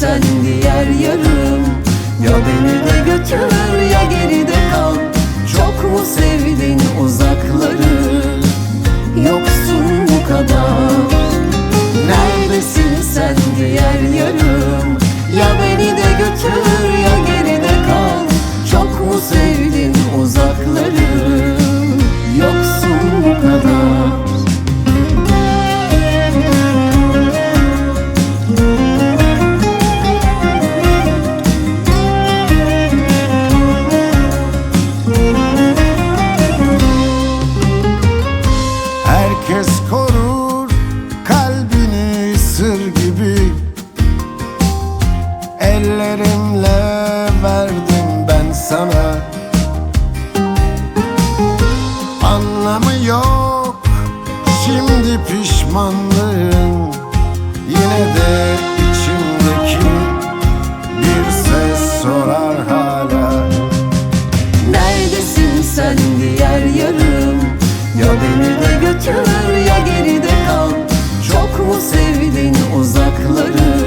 sen diğer yarım Ya beni de götür ya geride kal. Çok mu sevdin uzakları? Yoksun bu kadar. Neredesin sen diğer yarım herkes korur Kalbini sır gibi. Ellerimle verdim ben sana. Anlamı yok Şimdi pişman götür ya geride kal. Çok mu sevdin uzakları